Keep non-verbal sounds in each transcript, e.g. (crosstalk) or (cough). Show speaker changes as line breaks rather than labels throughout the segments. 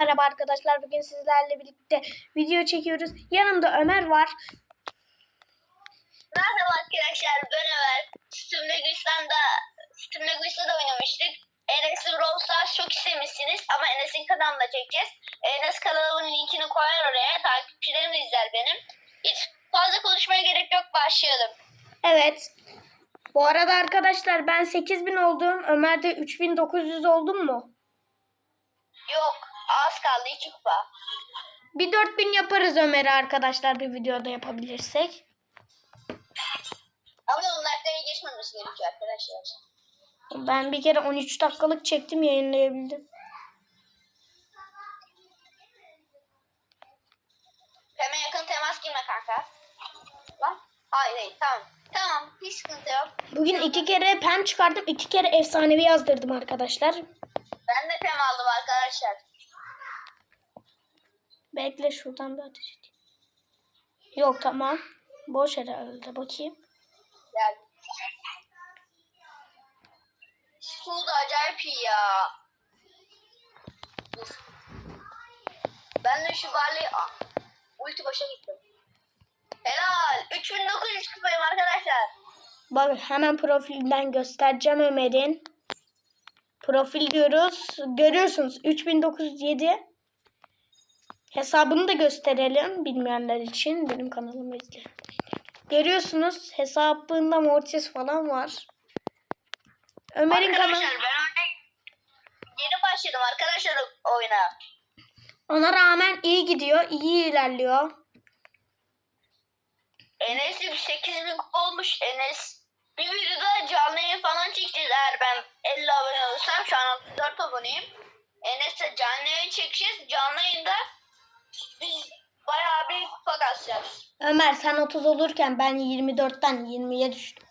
Merhaba arkadaşlar. Bugün sizlerle birlikte video çekiyoruz. Yanımda Ömer var.
Merhaba arkadaşlar ben Ömer. Steam'de Güçlen'de Steam'de Güçlen'de oynamıştık. Enes'in Brawl Stars çok istemişsiniz ama Enes'in kanalında çekeceğiz. Enes kanalımın linkini koyar oraya. Takipçilerim izler benim. Hiç fazla konuşmaya gerek yok başlayalım.
Evet. Bu arada arkadaşlar ben 8000 oldum. Ömer de 3900 oldum mu?
Yok kaldı iki kupa.
Bir 4000 yaparız Ömer'i arkadaşlar bir videoda yapabilirsek.
Ama onun dakikaya geçmemesi gerekiyor arkadaşlar.
Ben bir kere 13 dakikalık çektim yayınlayabildim.
Hemen yakın temas girme kanka. Lan hayır hayır tamam. Tamam hiç sıkıntı yok.
Bugün iki kere pem çıkardım. iki kere efsanevi yazdırdım arkadaşlar.
Ben de tem aldım arkadaşlar.
Bekle şuradan bir ateş edeyim. Yok tamam. Boş herhalde bakayım.
Gel. Su da acayip iyi ya. Dur. Ben de şu. Ah, Ulti başa gittim. Helal. 3900 kupayım arkadaşlar.
Bak hemen profilden göstereceğim Ömer'in. Profil diyoruz. Görüyorsunuz 3907. Hesabını da gösterelim bilmeyenler için. Benim kanalımı izleyin. Görüyorsunuz hesabında Mortis falan var. Ömer'in kanalı
Arkadaşlar ben önce yeni başladım arkadaşlar oyuna.
ona rağmen iyi gidiyor. iyi ilerliyor.
Enes'im 8000 kupa olmuş. Enes bir videoda canlı yayın falan çekeceğiz eğer ben 50 abone olursam. Şu an 34 aboneyim. Enes'le canlı yayın çekeceğiz. Canlı yayında biz bayağı bir kupa kasacağız.
Ömer sen 30 olurken ben 24'ten 20'ye düştüm.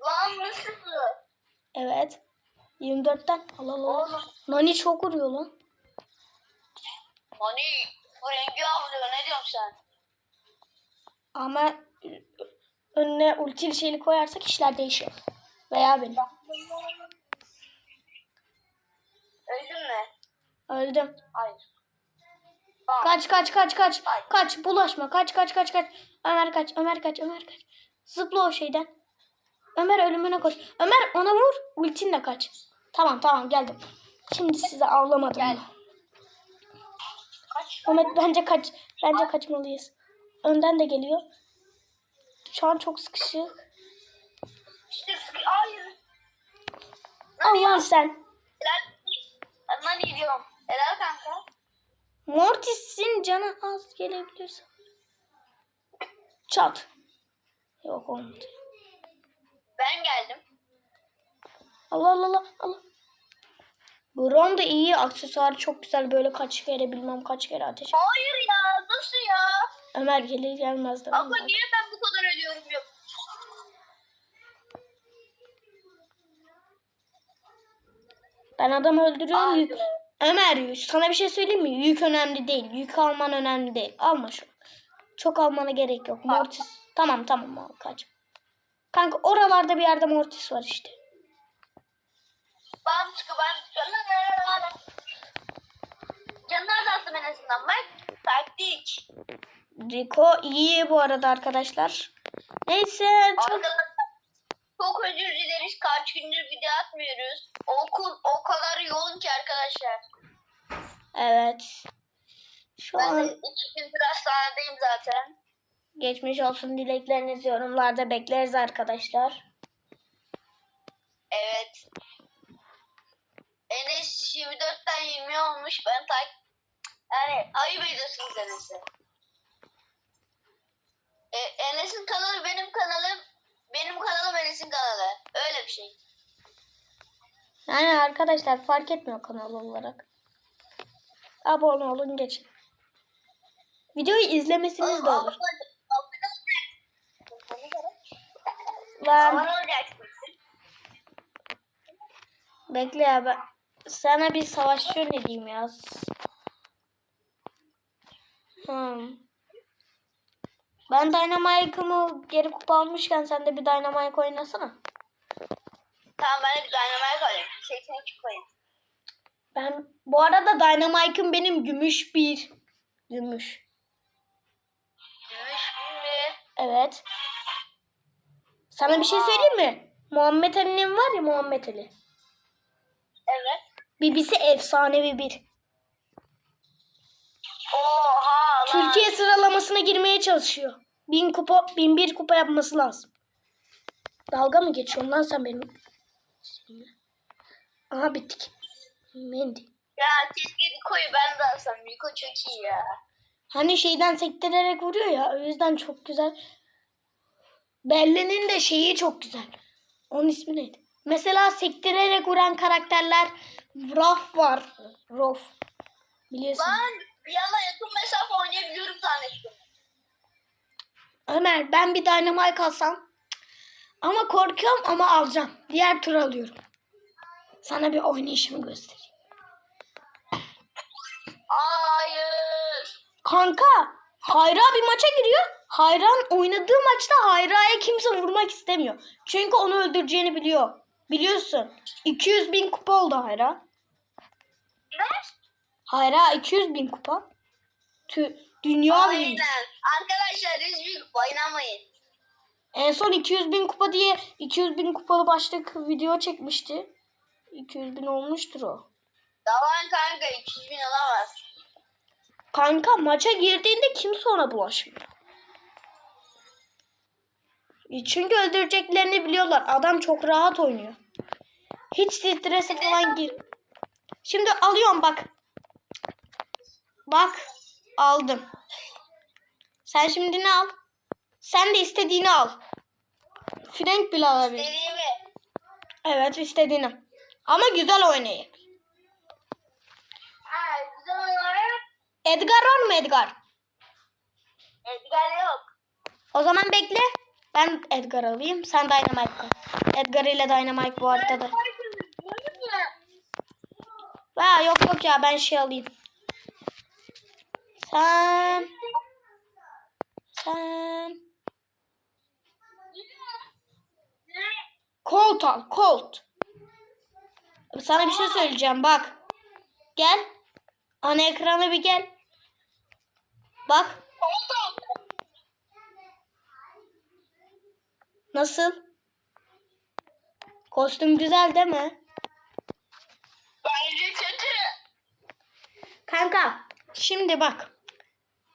Lan nasıl?
Evet. 24'ten. Allah Allah.
Oğlum
Nani çok vuruyor lan.
hani bu rengi avlıyor ne diyorsun sen?
Ama önüne ultili şeyini koyarsak işler değişiyor. Veya benim.
Öldün mü?
Öldüm.
Hayır.
Kaç kaç kaç kaç. Kaç bulaşma. Kaç kaç kaç kaç. Ömer kaç. Ömer kaç. Ömer kaç. Zıpla o şeyden. Ömer ölümüne koş. Ömer ona vur. Ultinle kaç. Tamam tamam geldim. Şimdi size avlamadım.
Gel.
Ömer bence kaç. Bence kaçmalıyız. Önden de geliyor. Şu an çok sıkışık.
Hayır.
Allah sen.
Helal. Lan iyi diyorum. Helal kanka.
Mortis'in canı az gelebilirse. Çat. Yok olmadı.
Ben geldim.
Allah Allah Allah Allah. Grom da iyi. Aksesuarı çok güzel. Böyle kaç kere bilmem kaç kere ateş.
Hayır ya nasıl ya?
Ömer gelir gelmez de.
Abla niye ben bu kadar ölüyorum yok?
Ben adam öldürüyorum.
Abi.
Ömer sana bir şey söyleyeyim mi? Yük önemli değil. Yük alman önemli değil. Alma şu. Çok almana gerek yok. Mortis. Tamam tamam al kaç. Kanka oralarda bir yerde Mortis var işte.
Lan, lan. Canlar da attım en azından bak. Taktik.
Rico iyi bu arada arkadaşlar. Neyse çok
Arkadaşlar. Kaç gündür video atmıyoruz. Okul o kadar yoğun ki arkadaşlar.
evet. Şu
Ben de
an
iki gündür hastanedeyim zaten.
geçmiş olsun dileklerinizi yorumlarda bekleriz arkadaşlar.
Evet. Enes 24'ten 20 olmuş. Ben tak yani ayıp ediyorsunuz Enes'e. E, Enes'in kanalı benim kanalım. Benim kanalım Enes'in kanalı. Öyle bir şey.
Yani arkadaşlar fark etmiyor kanal olarak. Abone olun geçin. Videoyu izlemesiniz de olur. Lan bekle ya ben sana bir savaşçı önereyim ya. Hmm. Ben Dynamite'ımı geri kupa almışken sen de bir Dynamite oynasana.
Tamam ben de bir dynamite alayım. 82 koyayım.
Ben bu arada Dynamite'ım benim gümüş bir. Gümüş.
Gümüş mi?
Evet. Sana bir şey söyleyeyim mi? Muhammed Ali'nin var ya Muhammed Ali.
Evet.
Bibisi efsanevi bir.
Oha lan.
Türkiye sıralamasına girmeye çalışıyor. Bin kupa, bin bir kupa yapması lazım. Dalga mı geçiyorsun lan sen benim? Aha bittik. Mendi.
Ya keşke Niko'yu ben de alsam. Niko çok iyi ya.
Hani şeyden sektirerek vuruyor ya. O yüzden çok güzel. Belli'nin de şeyi çok güzel. Onun ismi neydi? Mesela sektirerek vuran karakterler Raf var. Rof. Biliyorsun.
Lan bir anda yakın mesafe oynayabiliyorum zannettim.
Ömer ben bir Dynamite alsam. Ama korkuyorum ama alacağım. Diğer tur alıyorum. Sana bir oynayışımı göstereyim.
Hayır.
Kanka Hayra bir maça giriyor. Hayran oynadığı maçta Hayra'ya kimse vurmak istemiyor. Çünkü onu öldüreceğini biliyor. Biliyorsun. 200 bin kupa oldu Hayra.
Ne?
Hayra 200 bin kupa. Tü, dünya.
Aynen. Arkadaşlar 100 bin oynamayın.
En son 200 bin kupa diye 200 bin kupalı başlık video çekmişti. 200 bin olmuştur o.
Davan kanka 200 bin olamaz.
Kanka maça girdiğinde kimse ona bulaşmıyor. E Çünkü öldüreceklerini biliyorlar. Adam çok rahat oynuyor. Hiç strese falan gir. Şimdi alıyorum bak. Bak. Aldım. Sen şimdi ne al? Sen de istediğini al. Frank bile alabilirsin.
Dediğimi.
Evet istediğini. Ama güzel oynayın.
Ha, güzel olarak
Edgar var mı Edgar?
Edgar yok.
O zaman bekle. Ben Edgar alayım. Sen Dynamite kal. Edgar ile Dynamite bu haritada. Ha, yok yok ya ben şey alayım. Sen sen Colt al. Colt. Sana bir şey söyleyeceğim bak. Gel. Ana ekrana bir gel. Bak. Nasıl? Kostüm güzel değil mi?
Bence kötü.
Kanka şimdi bak.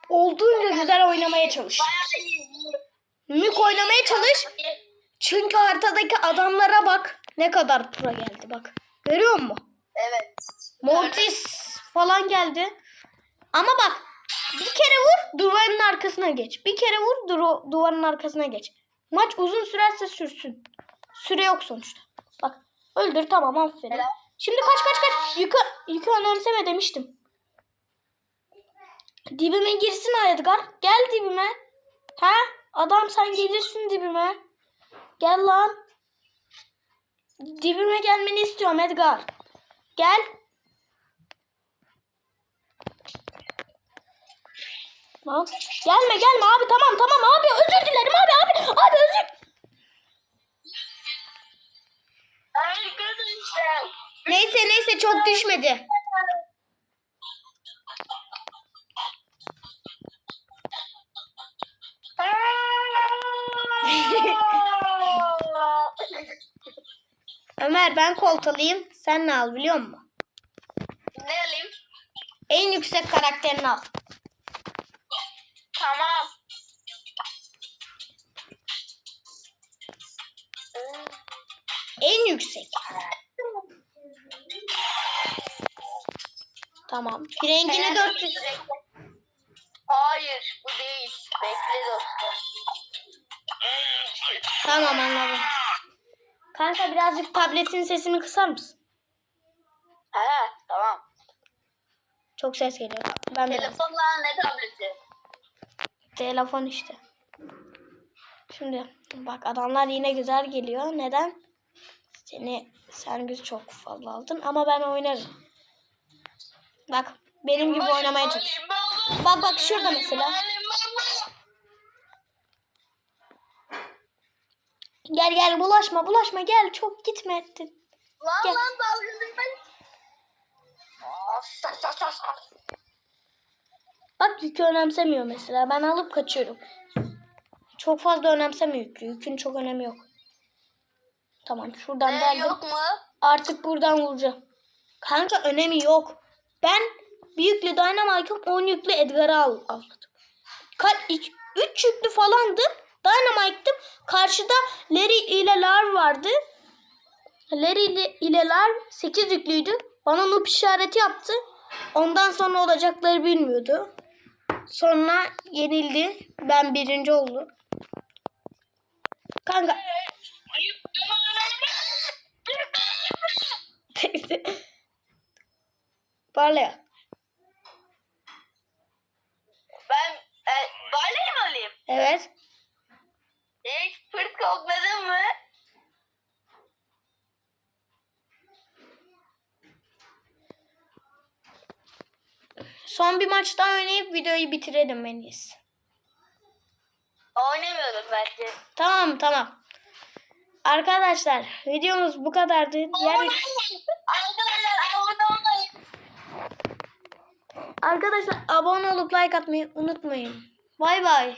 Olduğunca güzel oynamaya çalış. Mük oynamaya çalış. Çünkü haritadaki adamlara bak. Ne kadar pro geldi bak. Görüyor musun?
Evet.
Mortis falan geldi. Ama bak bir kere vur duvarın arkasına geç. Bir kere vur duru- duvarın arkasına geç. Maç uzun sürerse sürsün. Süre yok sonuçta. Bak öldür tamam aferin. Şimdi kaç kaç kaç. Yükü, yükü önemseme demiştim. Dibime girsin Edgar. Gel dibime. Ha? Adam sen gelirsin dibime. Gel lan. Dibime gelmeni istiyorum Edgar. Gel. Lan gelme gelme abi tamam tamam abi özür dilerim abi abi abi özür.
Arkadaşlar.
Neyse neyse çok düşmedi. (laughs) Ömer ben kolt alayım. Sen ne al biliyor musun?
ne alayım?
En yüksek karakterini al.
Tamam.
En yüksek. Tamam. Rengini 400.
Hayır bu değil. Bekle dostum.
Tamam anladım. Kanka birazcık tabletin sesini kısar mısın?
He tamam.
Çok ses geliyor. Ben
Telefonla ne tableti?
telefon işte. Şimdi bak adamlar yine güzel geliyor. Neden? Seni sen güç çok fazla aldın ama ben oynarım. Bak benim gibi oynamaya çalış. Bak bak şurada mesela. Gel gel bulaşma bulaşma gel çok gitme ettin.
Lan
Gel.
lan dalgınlık ben. As.
Bak yükü önemsemiyor mesela. Ben alıp kaçıyorum. Çok fazla önemsemiyor yükü. Yükün çok önemi yok. Tamam şuradan
Ee,
deldim.
yok mu?
Artık buradan vuracağım. Kanka önemi yok. Ben bir yüklü Dynamite'ım 10 yüklü Edgar'ı al avladım. Kaç, 3 yüklü falandım. Dynamite'dım. Karşıda Larry ile Lar vardı. Larry ile, Lar 8 yüklüydü. Bana noob işareti yaptı. Ondan sonra olacakları bilmiyordu. Sonra yenildi. Ben birinci oldum. Kanka (laughs) Parlaya.
Ben e, Barley'i mi alayım?
Evet.
Hiç fırt kokladın mı?
Son bir maç daha oynayıp videoyu bitirelim en iyisi.
Oynamıyordum bence.
Tamam tamam. Arkadaşlar videomuz bu kadardı. Diğer. Arkadaşlar abone olup like atmayı unutmayın. Bay bay.